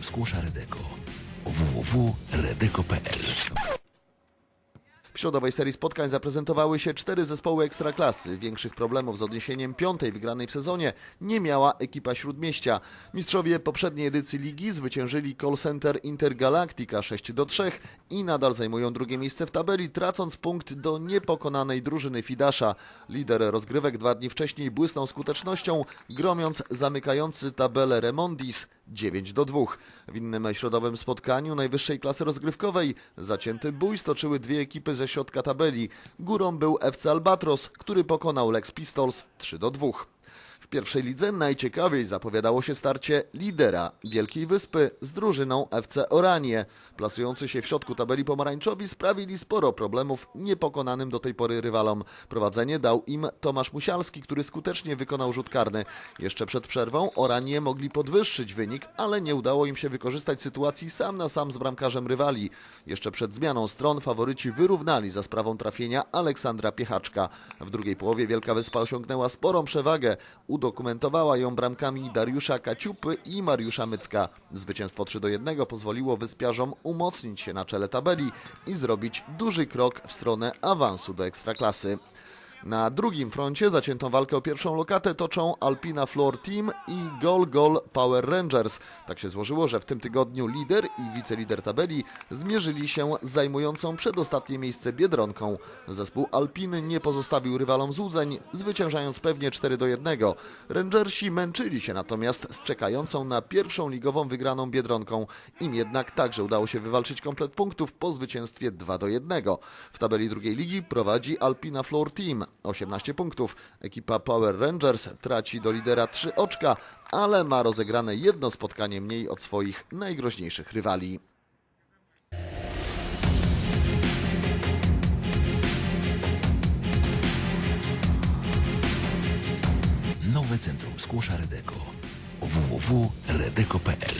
Skłosza Redeko. www.redeko.pl W środowej serii spotkań zaprezentowały się cztery zespoły ekstraklasy. Większych problemów z odniesieniem piątej wygranej w sezonie nie miała ekipa Śródmieścia. Mistrzowie poprzedniej edycji ligi zwyciężyli call center Intergalactica 6 do 3 i nadal zajmują drugie miejsce w tabeli, tracąc punkt do niepokonanej drużyny Fidasza. Lider rozgrywek dwa dni wcześniej błysnął skutecznością, gromiąc zamykający tabelę Remondis 9 do 2. W innym środowym spotkaniu najwyższej klasy rozgrywkowej zacięty bój stoczyły dwie ekipy ze środka tabeli. Górą był FC Albatros, który pokonał Lex Pistols 3 do 2. W pierwszej lidze najciekawiej zapowiadało się starcie lidera Wielkiej Wyspy z drużyną FC Oranie. Plasujący się w środku tabeli pomarańczowi sprawili sporo problemów niepokonanym do tej pory rywalom. Prowadzenie dał im Tomasz Musialski, który skutecznie wykonał rzut karny. Jeszcze przed przerwą Oranie mogli podwyższyć wynik, ale nie udało im się wykorzystać sytuacji sam na sam z bramkarzem rywali. Jeszcze przed zmianą stron faworyci wyrównali za sprawą trafienia Aleksandra Piechaczka. W drugiej połowie Wielka Wyspa osiągnęła sporą przewagę. Udokumentowała ją bramkami Dariusza Kaciupy i Mariusza Mycka. Zwycięstwo 3 do 1 pozwoliło wyspiarzom umocnić się na czele tabeli i zrobić duży krok w stronę awansu do Ekstraklasy. Na drugim froncie zaciętą walkę o pierwszą lokatę toczą Alpina Floor Team i Gol Gol Power Rangers. Tak się złożyło, że w tym tygodniu lider i wicelider tabeli zmierzyli się z zajmującą przedostatnie miejsce Biedronką. Zespół Alpiny nie pozostawił rywalom złudzeń, zwyciężając pewnie 4 do 1. Rangersi męczyli się natomiast z czekającą na pierwszą ligową wygraną Biedronką. Im jednak także udało się wywalczyć komplet punktów po zwycięstwie 2 do 1. W tabeli drugiej ligi prowadzi Alpina Floor Team 18 punktów. Ekipa Power Rangers traci do lidera 3 oczka, ale ma rozegrane jedno spotkanie mniej od swoich najgroźniejszych rywali. Nowe Centrum Skłosza Redeko. www.redeko.pl